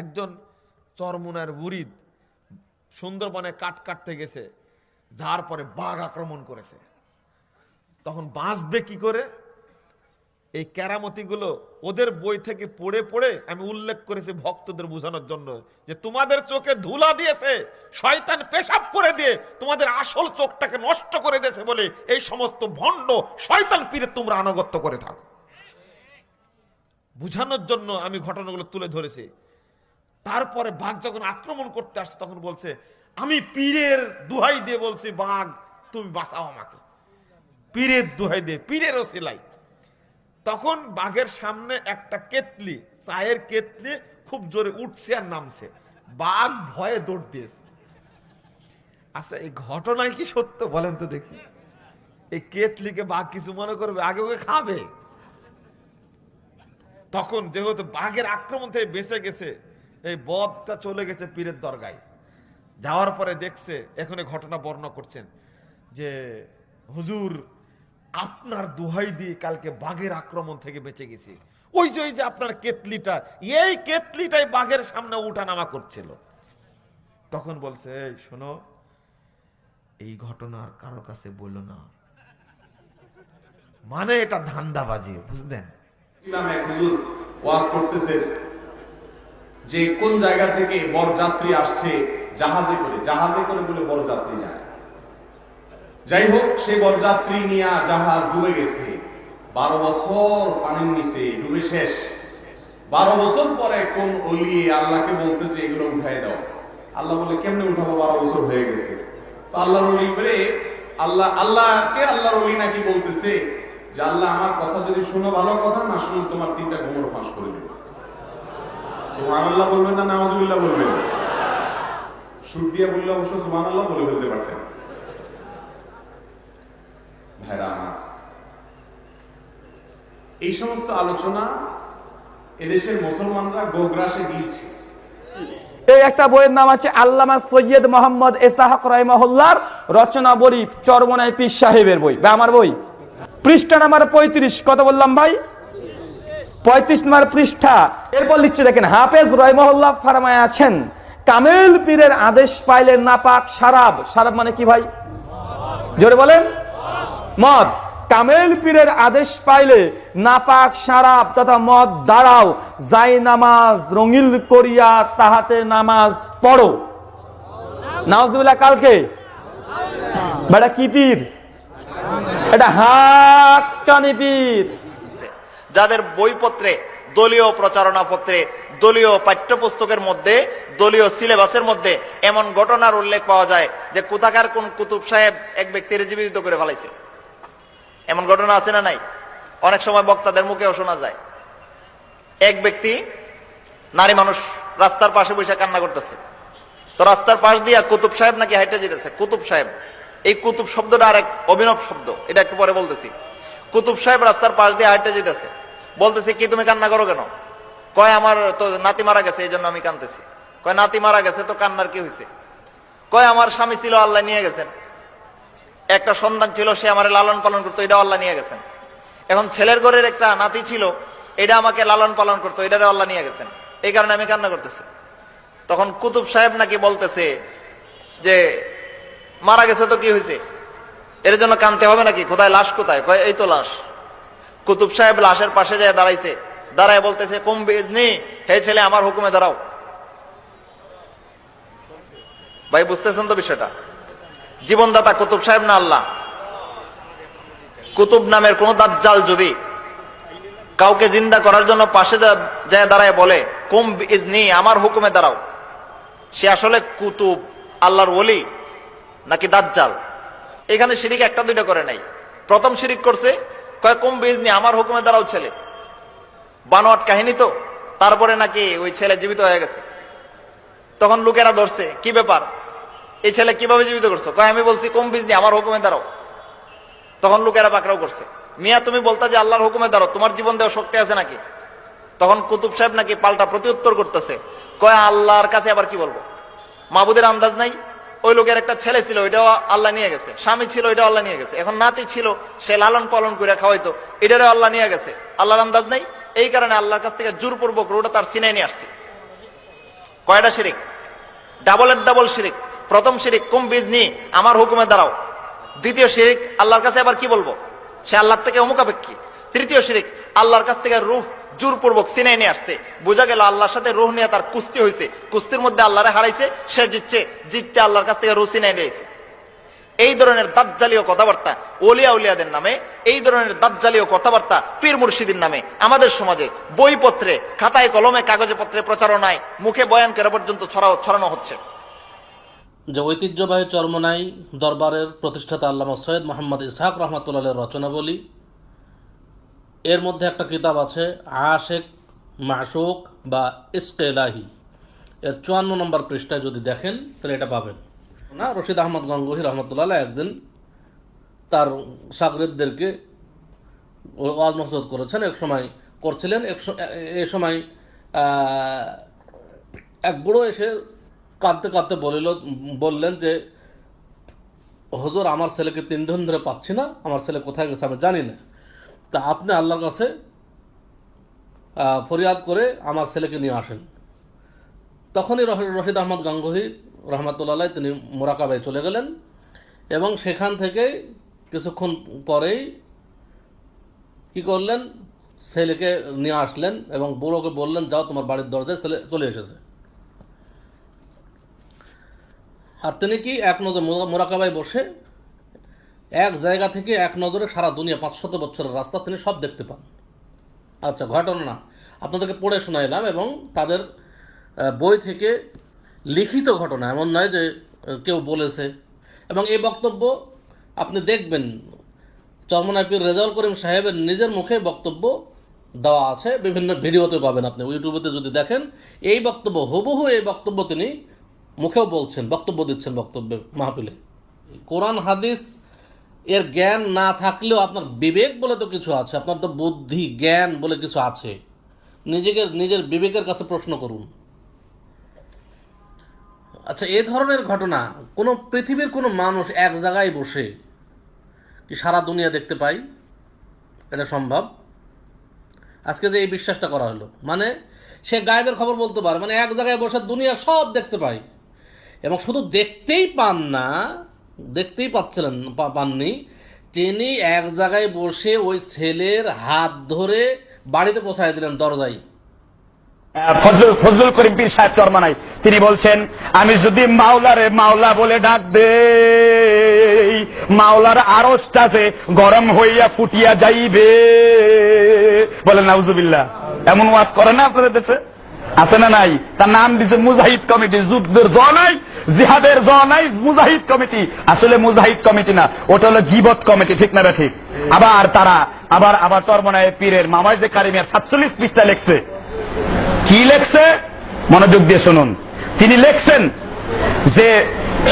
একজন চরমুনার বুরিদ সুন্দরবনে কাট কাটতে গেছে, যার পরে বাঘ আক্রমণ করেছে। তখন বাঁচবে কি করে? এই কেরামতিগুলো ওদের বই থেকে পড়ে পড়ে আমি উল্লেখ করেছি ভক্তদের বোঝানোর জন্য যে তোমাদের চোখে ধুলা দিয়েছে, শয়তান পেশাব করে দিয়ে তোমাদের আসল চোখটাকে নষ্ট করে দিয়েছে বলে এই সমস্ত ভণ্ড শয়তান পীরে তোমরা আনুগত্য করে থাকো। বুঝানোর জন্য আমি ঘটনাগুলো তুলে ধরেছি। তারপরে বাঘ যখন আক্রমণ করতে আসছে তখন বলছে, আমি পীরের দুহাই দিয়ে বলছি, বাঘ, তুমি বাঁচাও আমাকে। পীরের দুহাই দিয়ে, পীরেরও সেলাই। তখন বাঘের সামনে একটা কেতলি, চায়ের কেতলি খুব জোরে উঠছে আর নামছে। বাঘ ভয়ে দৌড় দিয়েছে। আচ্ছা এই ঘটনায় কি সত্য বলেন তো দেখি। এই কেতলিকে বাঘ কিছু মনে করবে? আগে ওকে খাবে। তখন যেহেতু বাঘের আক্রমণ থেকে বেঁচে গেছে এই বদটা চলে গেছে পীরের দরগায়। যাওয়ার পরে দেখছে এখন ঘটনা বর্ণনা করছেন যে, হুজুর, আপনার দুহাই দিয়ে কালকে বাঘের আক্রমণ থেকে বেঁচে গেছি। ওই যে ওই যে আপনার কেতলিটা, এই কেতলিটাই বাঘের সামনে উঠানামা করছিল। তখন বলছে, এই, শোনো, এই ঘটনার কারও কাছে বলল না। মানে এটা ধান্দাবাজি, বুঝলেন? যে কোন জায়গা থেকে বরযাত্রী আসছে, জাহাজে করে জাহাজে করে বলে বরযাত্রী যায়। যাই হোক, সে বরযাত্রী নিয়ে জাহাজ ডুবে গেছে। বারো বছর পানির নিচে ডুবে শেষ। বারো বছর পরে কোন অলি আল্লাহকে বলছে যে এগুলো উঠাই দাও। আল্লাহ বলে, কেমনে উঠাবো? বারো বছর হয়ে গেছে। তো আল্লাহর অলি বলে, আল্লাহ, আল্লাহকে আল্লাহর অলি নাকি বলতেছে যে, আল্লাহ, আমার কথা যদি শুনো, ভালো কথা, না শুনো, তোমার তিনটা গোমর ফাঁস করে দেবে। সুবহানাল্লাহ বলবেন না নাউজুবিল্লাহ বলবেন? দিয়ে বললে অবশ্য সুবহানাল্লাহ বলে ফেলতে পারতেন। এই সমস্ত আলোচনা এদেশের মুসলমানরা গোগ্রাসে গিলছে এই একটা বইয়ের নাম আছে আল্লামা সৈয়দ মোহাম্মদ এসাহাক রহমহল্লার রচনাবলী চরমনাই পীর সাহেবের বই। বা আমার বই? পৃষ্ঠা নাম্বার পঁয়ত্রিশ। কত বললাম ভাই? পঁয়ত্রিশ নাম্বার পৃষ্ঠা। এরপর লিখছে, দেখেন, হাফেজ রহমহল্লা ফার্মায় আছেন। কামেল পীরের আদেশ পাইলে নাপাক সারাব। সারাব মানে কি ভাই? জোরে বলেন। মদ। কামেল পীরের আদেশ পাইলে নাপাক সারাব তথা মদ দাঁড়াও। যাই নামাজ রঙিল করিয়া তাহাতে নামাজ পড়ো। নাউজুবিল্লাহ, কালকে? বেটা, কি পীর? এটা হাক্কানি পীর। যাদের বইপত্রে, দলীয় প্রচারণা পত্রে দলীয় পাঠ্যপুস্তকের মধ্যে, দলীয় সিলেবাসের মধ্যে এমন ঘটনার উল্লেখ পাওয়া যায় যে কোথাকার কোন কুতুব সাহেব এক ব্যক্তির জীবিত করে ফেলাইছে। এমন ঘটনা আছে না নাই? অনেক সময় বক্তাদের মুখেও শোনা যায়। এক ব্যক্তি নারী মানুষ রাস্তার পাশে বসে কান্না করতেছে। তো রাস্তার পাশ দিয়া কুতুব সাহেব নাকি হাইটে যেতেছে? কুতুব সাহেব। এই কুতুব শব্দটা আরেক অভিনব শব্দ। এটা একটু পরে বলতেছি। কুতুব সাহেব রাস্তার পাশ দিয়ে হাইটে যেতেছে। বলতেছে, কি তুমি কান্না করো কেন? কয়, আমার তো নাতি মারা গেছে, এই জন্য আমি কানতেছি কয়, নাতি মারা গেছে তো কান্নার কি হয়েছে কয়, আমার স্বামী ছিল, আল্লাহ নিয়ে গেছেন। একটা সন্তান ছিল, সে আমার লালন পালন করতো এটা আল্লাহ নিয়ে গেছেন। এখন ছেলের ঘরের একটা নাতি ছিল, এটা আমাকে লালন পালন করতো এটারে আল্লাহ নিয়ে গেছেন। এই কারণে আমি কান্না করতেছি। তখন কুতুব সাহেব নাকি বলতেছে যে, মারা গেছে তো কি হয়েছে এর জন্য কানতে হবে নাকি? কোথায় লাশ কোথায়? এই তো লাশ। কুতুব সাহেব লাশের পাশে যায় দাঁড়াইছে। দাঁড়ায় বলতেছে, কম বেজনি হে ছেলে, আমার হুকুমে দাঁড়াও। ভাই, বুঝতেছেন তো বিষয়টা? জীবনদাতা কুতুব সাহেব না আল্লাহ? কুতুব নামের কোন দাজ্জাল যদি কাউকে জিন্দা করার জন্য পাশে যায় দাঁড়ায় বলে, কুম ইজনি আমার হুকুমে দাঁড়াও। সে আসলে কুতুব, আল্লাহর ওলি নাকি দাজ্জাল? এখানে শিরিক একটা দুইটা করে নাই। প্রথম শিরিক করছে কয় কুম বিজনি আমার হুকুমে দাঁড়াও ছেলে। বানোয়াট কাহিনী তো? তারপরে নাকি ওই ছেলে জীবিত হয়ে গেছে। তখন লোকেরা ধরছে, কি ব্যাপার? এই ছেলে কীভাবে জীবিত করছ? কয়, আমি বলছি কম বিজনি আমার হুকুমে দাঁড়াও। তখন লোকেরা পাকড়াও করছে, মিয়া, তুমি বলতা যে আল্লাহর হুকুমে দাঁড়াও, তোমার জীবন দেওয়া শক্তি আছে নাকি? তখন কুতুব সাহেব নাকি পাল্টা প্রতিউত্তর করতেছে, কয়, আল্লাহর কাছে আবার কি বলব? মাবুদের আন্দাজ নাই? ওই লোকের একটা ছেলে ছিল, ওইটাও আল্লাহ নিয়ে গেছে। স্বামী ছিল, ওইটাও আল্লাহ নিয়ে গেছে। এখন নাতি ছিল, সে লালন পালন করে খাওয়াইতো, এটারও আল্লাহ নিয়ে গেছে। আল্লাহর আন্দাজ নাই? এই কারণে আল্লাহর কাছ থেকে জোরপূর্বক রোটা তার সিনে নিয়ে আসছে। কয়টা শিরিক? ডাবলের ডাবল শিরিক। প্রথম শিরিক, কুম নিয়ে আমার হুকুমে দাঁড়াও। দ্বিতীয় শিরিক, আল্লাহর কাছে আবার কি বলব? সে আল্লাহর থেকে অমুখাপেক্ষী। তৃতীয় শিরিক, আল্লাহর কাছ থেকে রুহ জোরপূর্বক সিনাই নিয়ে আসছে। বোঝা গেল আল্লাহর সাথে রোহ নিয়ে তার কুস্তি হয়েছে কুস্তির মধ্যে আল্লাহরে হারাইছে, সে জিতছে, জিততে আল্লাহর কাছ থেকে রুহ সিনাই নিয়েছে। এই ধরনের দাজ্জালীয় কথাবার্তা ওলিয়া উলিয়াদের নামে, এই ধরনের দাজ্জালীয় কথাবার্তা পীর মুর্শিদের নামে, আমাদের সমাজে বইপত্রে, খাতায় কলমে কাগজে পত্রে প্রচারণায় মুখে বয়ান করা পর্যন্ত ছড়াও, ছড়ানো হচ্ছে। যে ঐতিহ্যবাহী চরমনাই দরবারের প্রতিষ্ঠাতা আল্লামা সৈয়দ মোহাম্মদ ইসহাক রহমাতুল্লাহের রচনাবলী এর মধ্যে একটা কিতাব আছে, আশেক মাসুক বা ইস্কেলাহি এর চুয়ান্ন নম্বর পৃষ্ঠায় যদি দেখেন, তাহলে এটা পাবেন। না, রশিদ আহমদ গঙ্গোহী রহমতুল্লাহ একদিন তার সাগরেদদেরকে ওয়াজ নসরত করেছেন। এক সময় করছিলেন, এক এ সময় এক বুড়ো এসে কাঁদতে কাঁদতে বলিল, বললেন যে, হুজুর, আমার ছেলেকে তিন দিন ধরে পাচ্ছি না, আমার ছেলে কোথায় গেছে আমি জানি না। তা আপনি আল্লাহর কাছে ফরিয়াদ করে আমার ছেলেকে নিয়ে আসেন। তখনই রশিদ আহমদ গাঙ্গুহি রহমাতুল্লাহ তিনি মোরাকাবায় চলে গেলেন এবং সেখান থেকে কিছুক্ষণ পরেই কি করলেন? ছেলেকে নিয়ে আসলেন এবং বুড়োকে বললেন, যাও তোমার বাড়ির দরজায় ছেলে চলে এসেছে। আর তিনি কি এক নজর মোরা- মোরাকাবায় বসে এক জায়গা থেকে এক নজরে সারা দুনিয়া পাঁচশত বছরের রাস্তা তিনি সব দেখতে পান। আচ্ছা ঘটনা না। আপনাদেরকে পড়ে শোনাইলাম এবং তাদের বই থেকে লিখিত ঘটনা, এমন নয় যে কেউ বলেছে। এবং এই বক্তব্য আপনি দেখবেন চরমনাইপির রেজাউল করিম সাহেবের নিজের মুখে বক্তব্য দেওয়া আছে, বিভিন্ন ভিডিওতে পাবেন আপনি। ইউটিউবেতে যদি দেখেন, এই বক্তব্য, হুবহু এই বক্তব্য তিনি মুখেও বলছেন, বক্তব্য দিচ্ছেন বক্তব্যে, মাহফিলে। কোরআন, হাদিস এর জ্ঞান না থাকলেও আপনার বিবেক বলে তো কিছু আছে, আপনার তো বুদ্ধি, জ্ঞান বলে কিছু আছে। নিজেকে, নিজের বিবেকের কাছে প্রশ্ন করুন। আচ্ছা এ ধরনের ঘটনা, কোনো পৃথিবীর কোনো মানুষ এক জায়গায় বসে কি সারা দুনিয়া দেখতে পাই এটা সম্ভব? আজকে যে এই বিশ্বাসটা করা হলো মানে সে গায়েবের খবর বলতে পারে মানে এক জায়গায় বসে দুনিয়া সব দেখতে পাই এবং শুধু দেখতেই পান না দেখতেই পাচ্ছিলেন পাননি। তিনি এক জায়গায় বসে ওই ছেলের হাত ধরে বাড়িতে পৌঁছায় দিলেন দরজায়। ফজলুল ফজলুল করিম পীর সাহেব চরমানাই তিনি বলছেন, আমি যদি মাওলারে মাওলা বলে ডাক দে মাওলার আরসটাতে গরম হইয়া ফুটিয়া যাইবে। বলেন, নাউজুবিল্লাহ। এমন ওয়াজ করে না আপনাদের দেশে? আছে না নাই? তার নাম দিছে মুজাহিদ কমিটি, যুদ্ধের জ নাই, জিহাদের জ নাই, মুজাহিদ কমিটি। আসলে মুজাহিদ কমিটি না, ওটা হলো গিবত কমিটি, ঠিক না ঠিক আবার তারা, আবার আবার চরমনায় পীরের মামাইজে কারিমের সাতচল্লিশ পৃষ্ঠা লেখছে। কি লেখছে? মনোযোগ দিয়ে শুনুন। তিনি লেখছেন যে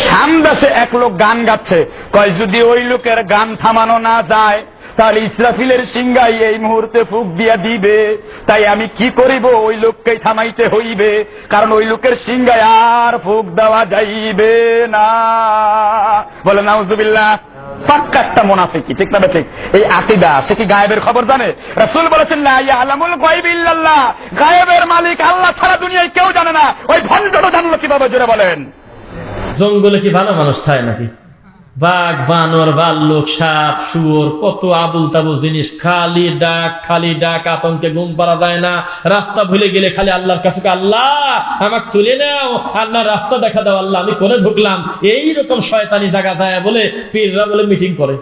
সামদাসে এক লোক গান গাচ্ছে। কয়, যদি ওই লোকের গান থামানো না যায় তাহলে ইসরাফিলের সিংহাই এই মুহূর্তে ফুক দিয়া দিবে। তাই আমি কি করিব? ওই লোককেই থামাইতে হইবে। কারণ ওই লোকের সিংহায় আর ফুক দেওয়া যাইবে না। বলে, নাউজুবিল্লাহ, পাক্কা একটা মোনাফিকি, ঠিক না ঠিক এই আকিদা, সে কি গায়েবের খবর জানে? রাসূল বলেছেন না ইয়া আলামুল গায়ব ইল্লাল্লাহ। গায়েবের মালিক আল্লাহ ছাড়া দুনিয়ায় কেউ জানে না। ওই ভণ্ডটা জানলো কীভাবে, জোরে বলেন। জঙ্গলে কি ভালো মানুষ থাকে নাকি? বাঘ, বানর ভাল্লুক সাপ, শুয়োর, কত আবুল তাবুল জিনিস। খালি ডাক খালি ডাক, আতঙ্কে ঘুম পারা যায় না। রাস্তা ভুলে গেলে খালি আল্লাহর কাছে আল্লাহ, আমাকে তুলে নাও। আল্লাহ রাস্তা দেখা দাও, আল্লাহ, আমি কোনে ঢুকলাম। এইরকম শয়তানি জায়গা যায় বলে পীররা বলে মিটিং করে।